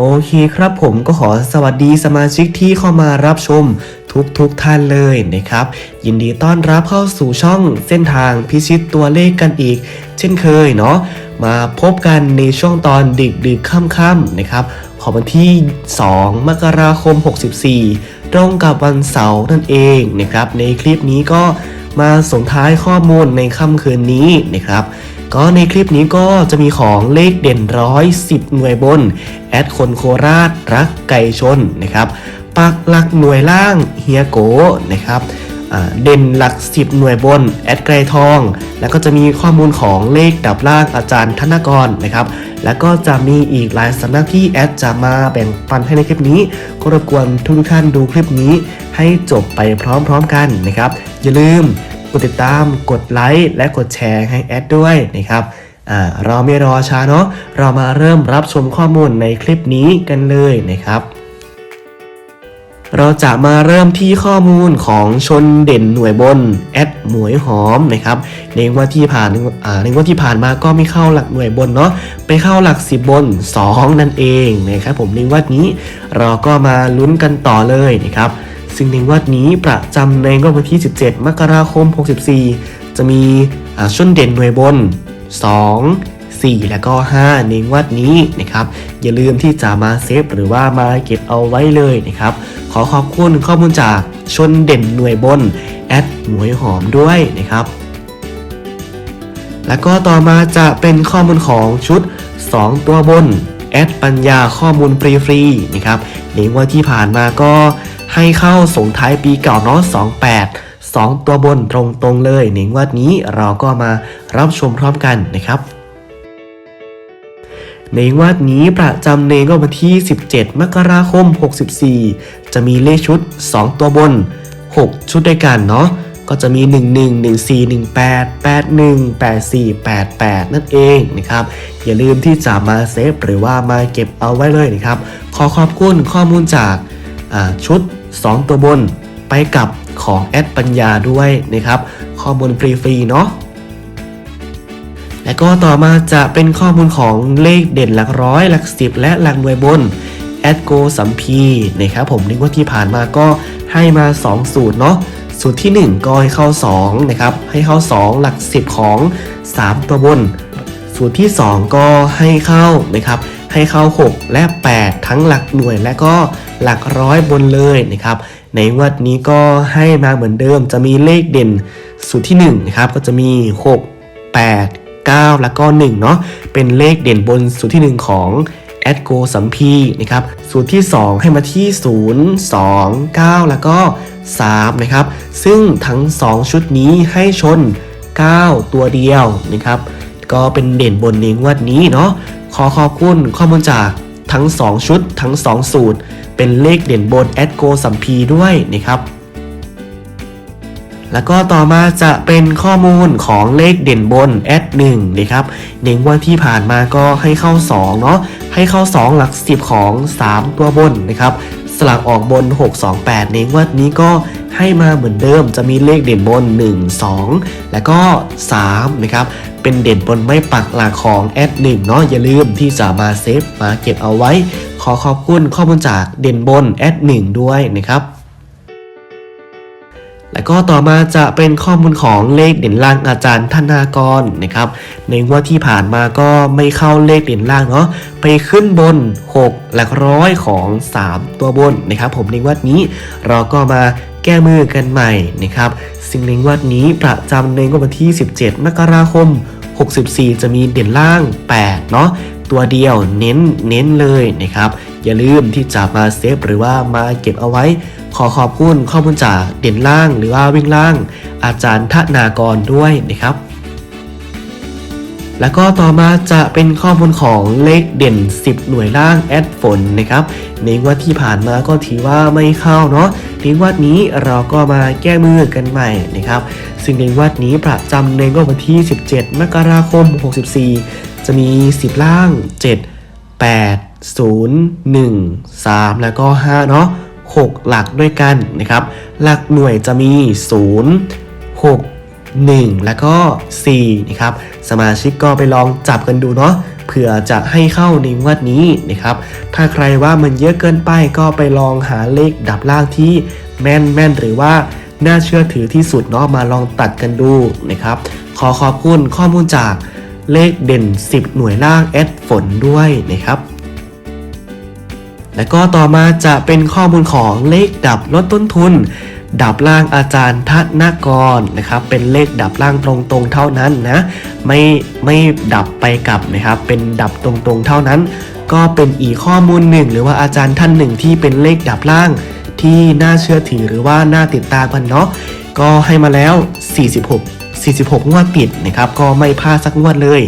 โอเคครับผมก็ขอสวัสดีสมาชิกที่เข้ามารับชมทุกทุกๆท่านเลยนะครับ ยินดีต้อนรับเข้าสู่ช่องเส้นทางพิชิตตัวเลขกันอีก เช่นเคยเนาะมาพบกันในช่วงตอนดึกดึกค่ำค่ำๆนะครับของวันที่ 2 มกราคม 64 ตรงกับวันเสาร์นั่นเองนะครับ ในคลิปนี้ก็มาส่งท้ายข้อมูลในค่ำคืนนี้นะครับ ก็ในคลิปนี้ก็จะมีของเลขเด่นร้อยสิบหน่วยบน แอดคนโคราชรักไก่ชนนะครับปักหลักหน่วยล่างเฮียโกนะครับเด่นหลัก 10 หน่วยบน แอดไกรทอง แล้วก็จะมีข้อมูลของเลขดับล่างอาจารย์ธนกรนะครับ แล้วก็จะมีอีกหลายสำนักที่แอดจะมาแบ่งปันให้ในคลิปนี้ ก็รบกวนทุกท่านดูคลิปนี้ให้จบไปพร้อมๆกันนะครับ อย่าลืม กดติดตาม กดไลค์ และกดแชร์ให้แอดด้วยนะครับเราไม่รอช้าเนาะ เรามาเริ่มรับชมข้อมูลในคลิปนี้กันเลยนะครับ เราจะมาเริ่มที่ข้อมูลของชนเด่นหน่วยบนแอดหมวยหอมนะครับ ในงวันที่ผ่านในงวันที่ผ่านมาก็ไม่เข้าหลักหน่วยบนเนาะ ไปเข้าหลัก10บบน 2 นั่นเองนะครับผมในงวันนี้เราก็มาลุ้นกันต่อเลยนะครับ ซึ่งในงวดนี้ประจำในงวดวันที่ 17 มกราคม 64 จะมีอ่าชนเด่นหน่วยบน 2 4 แล้วก็ 5 ในงวดนี้นะครับ อย่าลืมที่จะมาเซฟหรือว่ามาเก็บเอาไว้เลยนะครับ ขอขอบคุณข้อมูลจากชนเด่นหน่วยบน แอดหมวยหอมด้วยนะครับ แล้วก็ต่อมาจะเป็นข้อมูลของชุด 2 ตัวบน แอดปัญญาข้อมูลฟรีๆนะครับในงวันที่ผ่านมาก็ ให้เข้าส่งท้ายปีเก่าเนาะ28 2 ตัวบนตรงๆเลยในงวันนี้เราก็มารับชมพร้อมกันนะครับในงวดนี้ประจำในงวดวันที่ 17 มกราคม 64 จะมีเลขชุด 2 ตัวบน 6 ชุดด้วยกันเนาะ ก็จะมี 11 14 18 81 84 88 นั่นเองนะครับ อย่าลืมที่จะมาเซฟหรือว่ามาเก็บเอาไว้เลยนะครับ ขอขอบคุณข้อมูลจากชุด 2 ตัวบนไปกับของแอดปัญญาด้วยนะครับ ข้อมูลฟรีๆเนาะและก็ต่อมาจะเป็นข้อมูลของเลขเด่นหลักร้อยหลักสิบและหลักหน่วยบนแอดโกสัมพีนะครับผมในงวดที่ผ่านมาก็ให้มา 2 สูตรเนาะสูตรที่ 1 ก็ให้เข้า2นะครับให้เข้า 2 หลัก 10 ของ 3 ตัวบน สูตรที่ 2 ก็ให้เข้านะครับให้เข้า 6 และ 8 ทั้งหลักหน่วยและก็ หลักร้อยบนเลยนะครับ ในงวดนี้ก็ให้มาเหมือนเดิม จะมีเลขเด่นสูตรที่1นะครับก็จะมี 6 8 9 แล้วก็1เนาะเป็นเลขเด่นบนสูตรที่ 1 ของแอดโกสัมพีนะครับสูตรที่ 2 ให้มาที่ 0 2 9 แล้วก็3นะครับซึ่งทั้ง 2 ชุดนี้ให้ชน 9 ตัวเดียวนะครับก็เป็นเด่นบนในงวดนี้เนาะขอขอบคุณข้อมูลจาก ทั้ง 2 ชุด ทั้ง 2 สูตร เป็นเลขเด่นบนแอดโกสัมพีด้วยนะครับแล้วก็ต่อมาจะเป็นข้อมูลของเลขเด่นบน แอด1นะครับในงวันที่ผ่านมาก็ให้เข้า 2 เนาะ ให้เข้า 2 หลัก 10 ของ 3 ตัวบนนะครับสลักออกบน 628 ในงวดนี้ก็ให้มาเหมือนเดิมจะมีเลขเด่นบน 1 2 แล้วก็ 3 นะครับ เป็นเด่นบนไม่ปักหลักของแอดหนึ่งเนาะอย่าลืมที่จะมาเซฟมาเก็บเอาไว้ ขอขอบคุณข้อมูลจากเด่นบนแอดหนึ่งด้วยนะครับ แล้วก็ต่อมาจะเป็นข้อมูลของเลขเด่นล่างอาจารย์ธนากรนะครับ ในงวดที่ผ่านมาก็ไม่เข้าเลขเด่นล่างเนาะไปขึ้นบน 6 หลักร้อยของ 3 ตัวบนนะครับ ผมในงวดนี้เราก็มาแก้มือกันใหม่นะครับซึ่งในงวดนี้ประจำในงวดวันที่ 17 มกราคม 64 จะมีเด่นล่าง 8 เนาะตัวเดียวเน้นเน้นเลยนะครับ อย่าลืมที่จะมาเซฟหรือว่ามาเก็บเอาไว้ ขอขอบคุณข้อมูลจากเด่นล่างหรือว่าวิ่งล่าง อาจารย์ธนากรด้วยนะครับ แล้วก็ต่อมาจะเป็นข้อมูลของเลขเด่น 10 หน่วยล่างแอดฝนนะครับในงวดที่ผ่านมาก็ถือว่าไม่เข้าเนาะในงวดนี้เราก็มาแก้มือกันใหม่นะครับ ซึ่งในงวดนี้ประจำในวดวันที่ 17 มกราคม 64 จะมี 10 ล่าง 7 8 0 1 3 แล้วก็ 5 เนาะ 6 หลักด้วยกันนะครับ หลักหน่วยจะมี 0 6 1 แล้วก็4นะครับ สมาชิกก็ไปลองจับกันดูเนาะเผื่อจะให้เข้าในงวดนี้นะครับ ถ้าใครว่ามันเยอะเกินไปก็ไปลองหาเลขดับล่างที่แม่นแม่นๆหรือว่าน่าเชื่อถือที่สุดเนาะมาลองตัดกันดูนะครับ ขอขอบคุณข้อมูลจากเลขเด่น 10 หน่วยล่างแอดฝนด้วยนะครับ แล้วก็ต่อมาจะเป็นข้อมูลของเลขดับลดต้นทุน ดับล่างอาจารย์ทัศนกรนะครับ เป็นเลขดับล่างตรงๆเท่านั้นนะไม่ไม่ดับไปกลับนะครับ เป็นดับตรงๆเท่านั้น ก็เป็นอีกข้อมูลหนึ่งหรือว่าอาจารย์ท่านหนึ่งที่เป็นเลขดับล่างที่น่าเชื่อถือหรือว่าน่าติดตามกันเนาะก็ให้มาแล้ว 46 46 งวดติดนะครับก็ไม่พลาดสักงวดเลย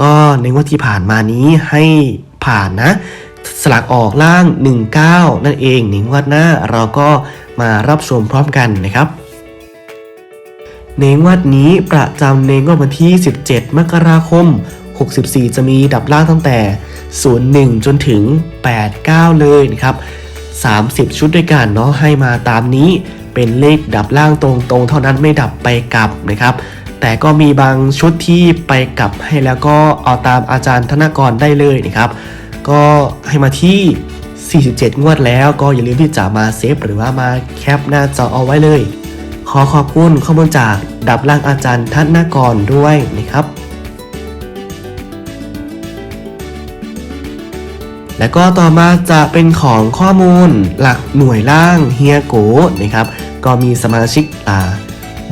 ก็ในงวดที่ผ่านมานี้ให้ผ่านนะ สลักออกล่าง 19 นั่นเองในงวดหน้าเราก็มารับชมพร้อมกันนะครับ ในงวดนี้ประจำในงวดวันที่ 17 มกราคม 64 จะมีดับล่างตั้งแต่ 01 จนถึง 89 เลยนะครับ 30 ชุดด้วยกันเนาะให้มาตามนี้เป็นเลขดับล่างตรงๆ เท่านั้นไม่ดับไปกลับนะครับแต่ก็มีบางชุดที่ไปกลับให้แล้วก็เอาตามอาจารย์ธนกรได้เลยนะครับ ก็ให้มาที่ 47 งวดแล้วก็อย่าลืมที่จะมาเซฟหรือว่ามาแคปหน้าจอเอาไว้เลย ขอขอบคุณข้อมูลจากดับล่างอาจารย์ธนากรด้วยนะครับ แล้วก็ต่อมาจะเป็นของข้อมูลหลักหน่วยล่างเฮียโกนะครับ ก็มีสมาชิกอ่า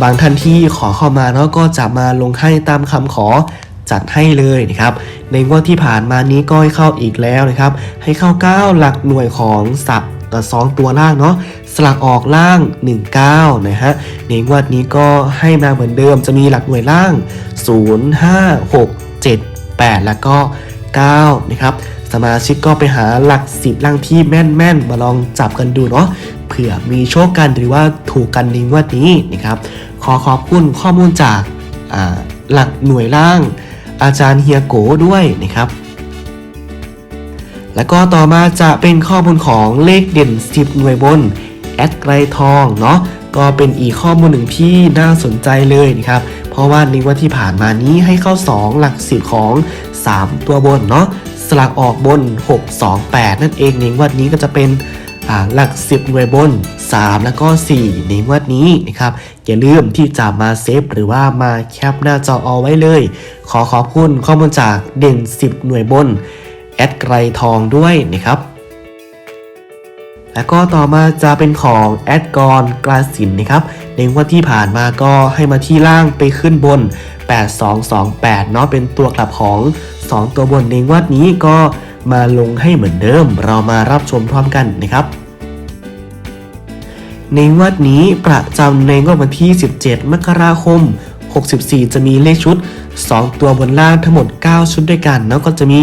บางท่านที่ขอเข้ามาเนาะก็จะมาลงให้ตามคำขอ จัดให้เลยนะครับ ในงวดที่ผ่านมานี้ก็ให้เข้าอีกแล้วนะครับ ให้เข้า 9 หลักหน่วยของสับต่อสองตัวล่างเนาะสลักออกล่าง 19 นะฮะในงวดนี้ก็ให้มาเหมือนเดิมจะมีหลักหน่วยล่าง 0 5 6 7 8 แล้วก็ 9 นะครับ สมาชิกก็ไปหาหลักสิบล่างที่แม่นๆ มาลองจับกันดูเนาะเผื่อมีโชคกันหรือว่าถูกกันในงวดนี้นะครับ ขอขอบคุณข้อมูลจากหลักหน่วยล่าง อาจารย์เฮียโกด้วยนะครับ แล้วก็ต่อมาจะเป็นข้อมูลของเลขเด่น 10 หน่วยบน แอดไกรทองเนาะก็เป็นอีกข้อมูลหนึ่งที่น่าสนใจเลยนะครับ เพราะว่าในวันที่ผ่านมานี้ให้เข้า 2 หลัก10ของ 3 ตัวบนเนาะสลักออกบน 6 2 8 นั่นเองในวันนี้ก็จะเป็นหลัก 10 หน่วยบน 3 แล้วก็ 4 ในงวันนี้นะครับอย่าลืมที่จะมาเซฟหรือว่ามาแคปหน้าจอเอาไว้เลย ขอขอบคุณข้อมูลจากเด่น 10 หน่วยบน แอดไกรทองด้วยนะครับแล้วก็ต่อมาจะเป็นของแอดกรกลาสินนะครับในงวันที่ผ่านมาก็ให้มาที่ล่างไปขึ้นบน 8228 เนาะเป็นตัวกลับของ 2 ตัวบนในงวดนี้ก็มาลงให้เหมือนเดิม เรามารับชมพร้อมกันนะครับ ในงวดนี้ประจำในงวดวันที่ 17 มกราคม 64 จะมีเลขชุด 2 ตัวบนล่างทั้งหมด 9 ชุดด้วยกันแล้วก็จะมี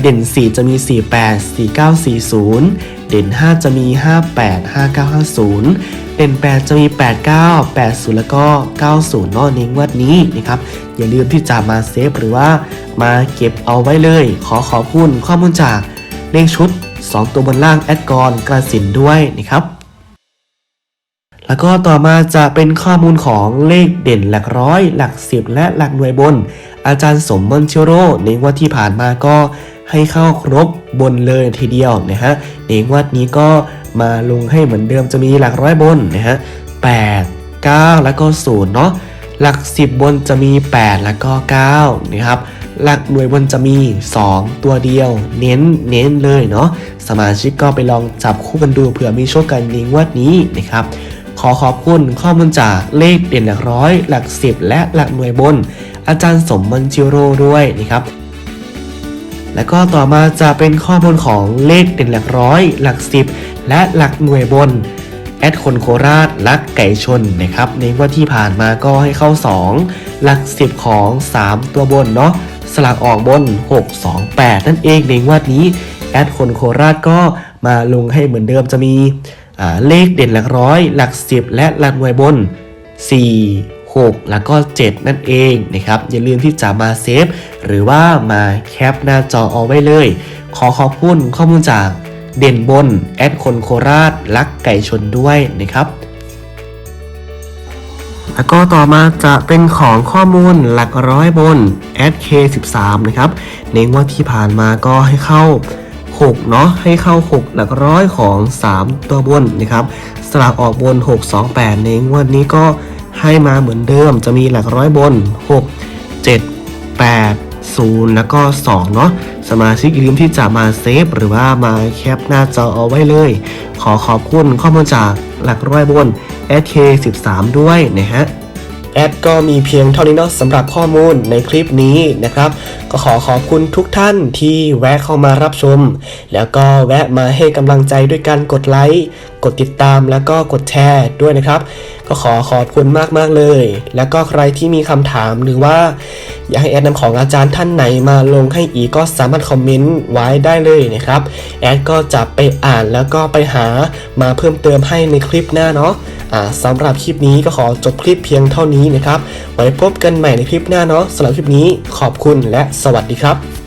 เด่น 4 จะมี 48 4940 เด่น 5 จะมี 58 5950 เด่น 8 จะมี 89 80 แล้วก็ 90นอะในงวดนี้นะครับ อย่าลืมที่จะมาเซฟหรือว่ามาเก็บเอาไว้เลย ขอขอบคุณข้อมูลจากเลขชุด 2 ตัวบนล่างแอดกรกระสินด้วยนะครับ แล้วก็ต่อมาจะเป็นข้อมูลของเลขเด่นหลักร้อย หลักสิบและหลักหน่วยบน อาจารย์สมมนเชโรในงวดที่ผ่านมาก็ให้เข้าครบบนเลยทีเดียวนะฮะในงวดนี้ก็มาลงให้เหมือนเดิมจะมีหลักร้อยบนนะฮะแปดเก้าแล้วก็ศูนย์เนาะหลักสิบบนจะมี 8 แล้วก็9นะครับ หลักหน่วยบนจะมี 2 ตัวเดียว เน้นเน้นเลยเนาะสมาชิกก็ไปลองจับคู่กันดูเผื่อมีโชคกันในงวดนี้นะครับ อขอบคุณข้อมูลจากเลขเด่นหลักร้อย หลักสิบและหลักหน่วยบน อาจารย์สมบัญชิโร่ด้วยนะครับ แล้วก็ต่อมาจะเป็นข้อมูลของเลขเด่นหลักร้อย หลักสิบและหลักหน่วยบนแอดคนโคราชลักไก่ชนนะครับในวันที่ผ่านมาก็ให้เข้า 2 หลัก 10 ของ 3 ตัวบนเนาะสลากออกบน 628 นั่นเองในงวดนี้แอดคนโคราชก็มาลงให้เหมือนเดิมจะมี เลขเด่นหลักร้อย หลักสิบและหลักหน่วยบน 4 6 แล้วก็ 7 นั่นเองนะครับ อย่าลืมที่จะมาเซฟหรือว่ามาแคปหน้าจอเอาไว้เลย ขอขอบคุณข้อมูลจากเด่นบน แอดคนโคราชรักไก่ชนด้วยนะครับแล้วก็ต่อมาจะเป็นของข้อมูลหลักร้อยบน SK13 นะครับ ในงวดที่ผ่านมาก็ให้เข้า 6เนาะให้เข้า 6 หลักร้อยของ 3 ตัวบนนะครับสลากออกบน 628 ในงวดนี้ก็ให้มาเหมือนเดิมจะมีหลักร้อยบน 6 7 8 0 แล้วก็ 2 เนาะสมาชิกอย่าลืมที่จะมาเซฟหรือว่ามาแคปหน้าจอเอาไว้เลย ขอขอบคุณข้อมูลจากหลักร้อยบน SK13 ด้วยนะฮะ แอดก็มีเพียงเท่านี้เนาะสำหรับข้อมูลในคลิปนี้นะครับ ก็ขอขอบคุณทุกท่านที่แวะเข้ามารับชม แล้วก็แวะมาให้กำลังใจด้วยการกดไลค์กดติดตามแล้วก็กดแชร์ด้วยนะครับ ก็ขอขอบคุณมากๆเลย แล้วก็ใครที่มีคำถามหรือว่า อยากให้แอดนำของอาจารย์ท่านไหนมาลงให้อีกก็สามารถคอมเมนต์ไว้ได้เลยนะครับแอดก็จะไปอ่านแล้วก็ไปหามาเพิ่มเติมให้ในคลิปหน้าเนาะ สำหรับคลิปนี้ก็ขอจบคลิปเพียงเท่านี้นะครับ ไว้พบกันใหม่ในคลิปหน้าเนาะสำหรับคลิปนี้ขอบคุณและสวัสดีครับ